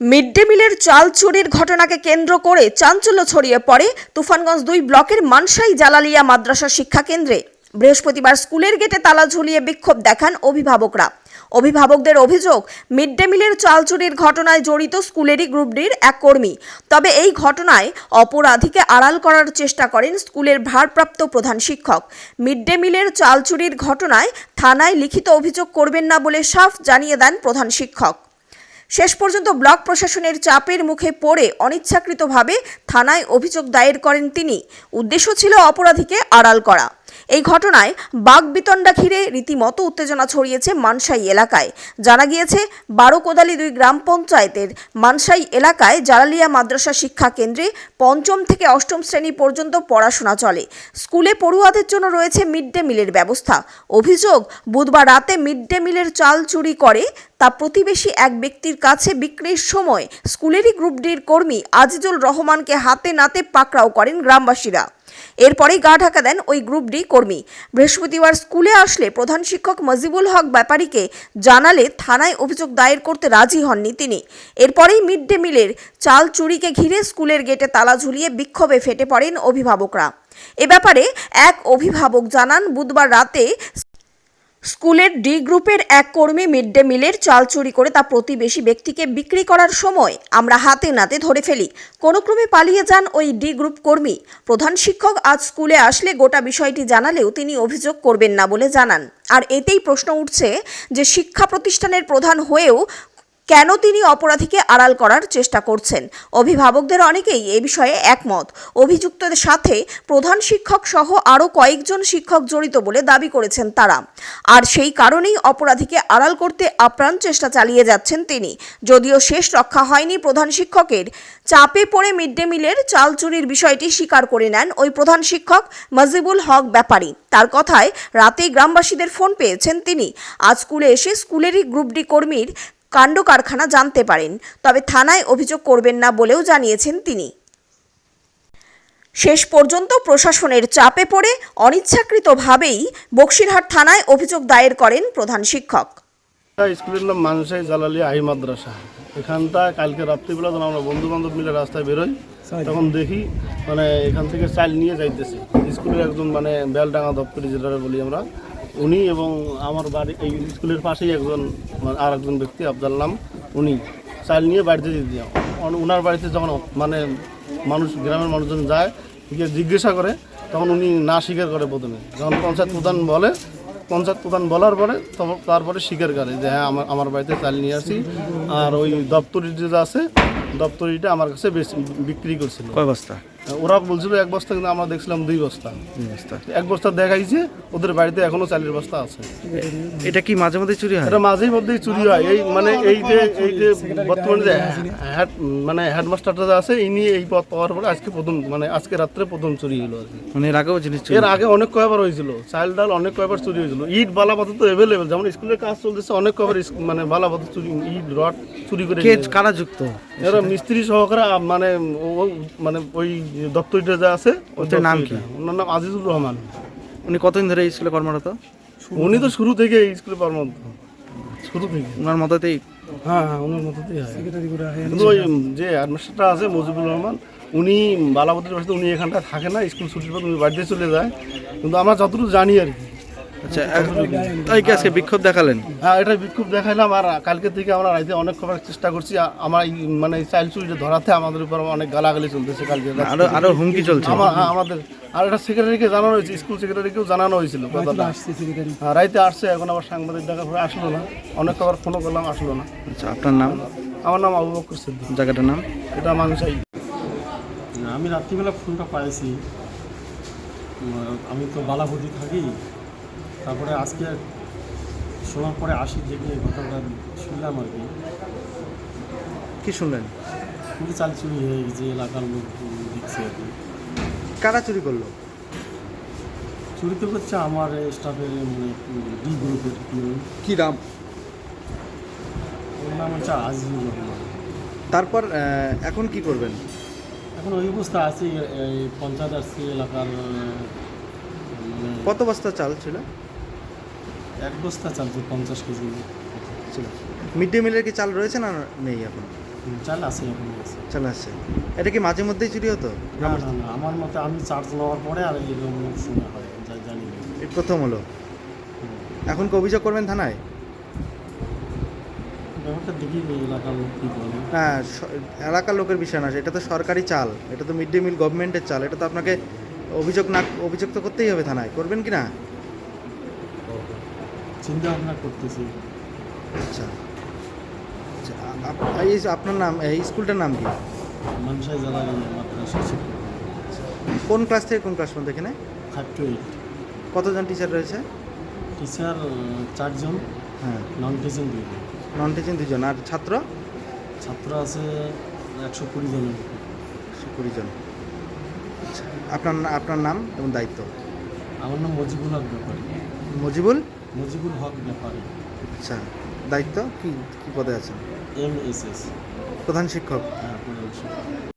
Mid day মিলের চাল চুরির ঘটনাকে কেন্দ্র করে চাঞ্চল্য ছড়িয়ে পড়ে তুফানগঞ্জ দুই ব্লকের মানসাই জালালিয়া মাদ্রাসা শিক্ষা কেন্দ্রে। বৃহস্পতিবার স্কুলের গেটে তালা ঝুলিয়ে বিক্ষোভ দেখান অভিভাবকরা। অভিভাবকদের অভিযোগ, মিড ডে মিলের চাল চুরির ঘটনায় জড়িত স্কুলেরই গ্রুপ ডির এক কর্মী। তবে এই ঘটনায় অপরাধীকে আড়াল করার চেষ্টা করেন স্কুলের ভারপ্রাপ্ত প্রধান শিক্ষক। মিড ডে মিলের চাল চুরির ঘটনায় থানায় লিখিত অভিযোগ করবেন না বলে সাফ জানিয়ে দেন প্রধান শিক্ষক। শেষ পর্যন্ত ব্লক প্রশাসনের চাপের মুখে পড়ে অনিচ্ছাকৃতভাবে থানায় অভিযোগ দায়ের করেন তিনি। উদ্দেশ্য ছিল অপরাধীকে আড়াল করা। এই ঘটনায় বাগবিতণ্ডা ঘিরে রীতিমতো উত্তেজনা ছড়িয়েছে মানসাই এলাকায়। জানা গিয়েছে বারো কোদালি দুই গ্রাম পঞ্চায়েতের মানসাই এলাকায় জালালিয়া মাদ্রাসা শিক্ষা কেন্দ্রে পঞ্চম থেকে অষ্টম শ্রেণি পর্যন্ত পড়াশোনা চলে। স্কুলে পড়ুয়াদের জন্য রয়েছে মিড ডে মিলের ব্যবস্থা। অভিযোগ, বুধবার রাতে মিড ডে মিলের চাল চুরি করে তা প্রতিবেশী এক ব্যক্তির কাছে বিক্রির সময় স্কুলেরই গ্রুপ ডির কর্মী আজিজুল রহমানকে হাতে নাতে পাকড়াও করেন গ্রামবাসীরা। এরপরেই গা ঢাকা দেন ওই গ্রুপ ডি কর্মী। বৃহস্পতিবার স্কুলে আসলে প্রধান শিক্ষক মজিবুল হক ব্যাপারীকে জানালে থানায় অভিযোগ দায়ের করতে রাজি হননি তিনি। এরপরেই মিড ডে মিলের চাল চুরিকে ঘিরে স্কুলের গেটে তালা ঝুলিয়ে বিক্ষোভে ফেটে পড়েন অভিভাবকরা। এ ব্যাপারে এক অভিভাবক জানান, বুধবার রাতে স্কুলের ডি গ্রুপের এক কর্মী মিড ডে মিলের চাল চুরি করে তা প্রতিবেশী ব্যক্তিকে বিক্রি করার সময় আমরা হাতে নাতে ধরে ফেলি। কোনোক্রমে পালিয়ে যান ওই ডি গ্রুপ কর্মী। প্রধান শিক্ষক আজ স্কুলে আসলে গোটা বিষয়টি জানালেও তিনি অভিযোগ করবেন না বলে জানান। আর এতেই প্রশ্ন উঠছে যে শিক্ষা প্রতিষ্ঠানের প্রধান হয়েও কেন তিনি অপরাধীকে আড়াল করার চেষ্টা করছেন? অভিভাবকদের অনেকেই এ বিষয়ে একমত। অভিযুক্তদের সাথে প্রধান শিক্ষক সহ আরও কয়েকজন শিক্ষক জড়িত বলে দাবি করেছেন তারা। আর সেই কারণেই অপরাধীকে আড়াল করতে আপ্রাণ চেষ্টা চালিয়ে যাচ্ছেন তিনি। যদিও শেষ রক্ষা হয়নি প্রধান শিক্ষকের, চাপে পড়ে মিড ডে মিলের চাল চুরির বিষয়টি স্বীকার করে নেন ওই প্রধান শিক্ষক মজিবুল হক ব্যাপারী। তার কথায় রাতেই গ্রামবাসীদের ফোন পেয়েছেন তিনি। আজ স্কুলে এসে স্কুলেরই গ্রুপ ডি কর্মীর কাণ্ড কারখানা জানতে পারেন তবে থানায় অভিযোগ করবেন না বলেও জানিয়েছেন তিনি। শেষ পর্যন্ত প্রশাসনের চাপে পড়ে অনিচ্ছাকৃতভাবেই বক্সিরহাট থানায় অভিযোগ দায়ের করেন প্রধান শিক্ষক। স্কুলের নাম মানুষের জালালি আই মাদ্রাসা। এখানটা কালকে রাত্রিবেলা যখন আমরা বন্ধু বান্ধব মিলে রাস্তায় বেরোই তখন দেখি মানে এখান থেকে চাল নিয়ে যাইতেছে। স্কুলের একজন মানে বেলডাঙ্গা দপ্তরি যেটা বলি আমরা উনি এবং আমার বাড়ি, এই স্কুলের পাশেই একজন আর একজন ব্যক্তি আবদাল নাম উনি। চাল নিয়ে বাড়িতে দিয়ে ওনার বাড়িতে যখন মানে মানুষ, গ্রামের মানুষজন যায়, গিয়ে জিজ্ঞাসা করে, তখন উনি না স্বীকার করে প্রথমে। যখন পঞ্চায়েত প্রধান বলে, পঞ্চায়েত প্রধান বলার পরে তারপরে স্বীকার করে যে হ্যাঁ আমার আমার বাড়িতে চাল নিয়ে আসি। আর ওই দপ্তরি যেটা আছে, দপ্তরিটা আমার কাছে বিক্রি করছিল। কয় বস্তা? ওরা বলছিল এক বস্তা কিন্তু আমরা দেখছিলাম দুই বস্তা। এক বস্তা দেখাইছে ওদের বাড়িতে এখনও চালের বস্তা আছে। এটা কি মাঝে মধ্যে চুরি হয়? এটা মাঝেই মধ্যেই চুরি হয়। এই মানে এই যে এই যে বর্তমানে যে হেড মানে হেডমাস্টারটা যে আছে ইনি এই পথ পাওয়ার পরে আজকে প্রথম মানে আজকে রাত্রে প্রথম চুরি হলো আর কি। মানে এর আগেও জিনিস এর আগে অনেক কয়বার হয়েছিল। চাল ডাল অনেক কয়বার চুরি হয়েছিল। ইট বালা পাথর তো অ্যাভেলেবেল যেমন স্কুলের কাজ চলতেছে অনেক কয়বার মানে বালা পাথর চুরি ইট রড চুরি করে কারা যুক্ত? এরা মিস্ত্রি সহকারে মানে ও- মানে ওই দপ্তরিটা যা আছে ওদের নাম কি? ওনার নাম আজিজুর রহমান। উনি কতদিন ধরে এই স্কুলে কর্মরত? উনি তো শুরু থেকে এই স্কুলে কর্মরত। শুরু থেকে ওনার মততেই? হ্যাঁ হ্যাঁ ওনার মতোতেই হয়। কিন্তু ওই যে অ্যাডমিনিস্ট্রেটর আছে মজিবুর রহমান উনি বালাবদ্রের বাসাতে উনি এখানটা থাকে না স্কুল ছুটির পর উনি বাড়িতে চলে যায়। কিন্তু আমরা যতটুকু জানি আর কি আচ্ছা তাই কি আজকে বিক্ষোভ দেখালেন? হ্যাঁ এটা বিক্ষোভ দেখাইলাম আর কালকে থেকে আমরা রাইতে অনেক করার চেষ্টা করছি আমার মানে চাইল্ড চুরিটা ধরাতে আমাদের উপর অনেক গালাগালি চলতেছে কালকে আরও আরও হুমকি চলছে। হ্যাঁ, আমাদের আর এটা সেক্রেটারিকে জানানো হয়েছে স্কুল সেক্রেটারিকেও জানানো হয়েছিল কথাটা। হ্যাঁ, রাইতে আসছে এখন আবার সাংবাদিক দেখা করে আসলো না। অনেক কবার ফোনও করলাম আসলো না। আচ্ছা আপনার নাম? আমার নাম আবু বকর সিদ্দিক। জায়গাটার নাম? এটা মানুষই আমি রাত্রিবেলা ফোনটা পাইছি। আমি তো বালাভূতি থাকি। তারপরে আজকে শোনার পরে আসি দেখি এই ঘটনাটা শুনলাম আর কি। কি শুনলেন? খুবই চাল চুরি হয়ে গেছে এলাকার লোক দেখছে আর কি। কারা চুরি করল? চুরি তো করছে আমার স্টাফের মানে ডি গ্রুপের। কি নাম? ওর নাম হচ্ছে আজিজুর রহমান। তারপর এখন কি করবেন? এখন ওই অবস্থা আছে এই পঞ্চায়েত আসছে এলাকার মানে কত বস্তা চাল ছিল? এক বস্তা চালছে পঞ্চাশ কেজি ছিল মিড ডে মিলের কি চাল রয়েছে না নেই এখন? চাল আছে এখন আছে। চাল আসছে এটা কি মাঝে মধ্যেই চুরি হতো? না না না আমার মতে আমি চার্জ নেওয়ার পরে আর এরকম শোনা হয় যা জানি না। প্রথম হলো। এখন কি অভিযোগ করবেন থানায়? ব্যাপারটা দেখি এলাকার লোক কী বলে না এলাকার লোকের বিষয় না এটা তো সরকারি চাল এটা তো মিড ডে মিল গভর্নমেন্টের চাল এটা তো আপনাকে অভিযোগ না অভিযোগ তো করতেই হবে থানায়। করবেন কি না? চিন্তা ভাবনা করতেছি। আচ্ছা। আচ্ছা এই আপনার নাম এই স্কুলটার নাম কি? জ্বালা মাদ্রাসা কোন ক্লাস থেকে কোন ক্লাস পর্যন্ত এখানে? ফাইভ টু এইট কতজন টিচার রয়েছে? টিচার চারজন। হ্যাঁ। নন টিচিং দুইজন। নন টিচিং দুজন আর ছাত্র? ছাত্র আছে একশো কুড়ি জনের মতো। কুড়ি জন। আচ্ছা আপনার আপনার নাম এবং দায়িত্ব? আমার নাম মজিবুল হক ব্যাপারী মজিবুল? মজিবুল হক ব্যাপারে আচ্ছা দায়িত্ব? কি কি পদে আছেন? M S S. প্রধান শিক্ষক? হ্যাঁ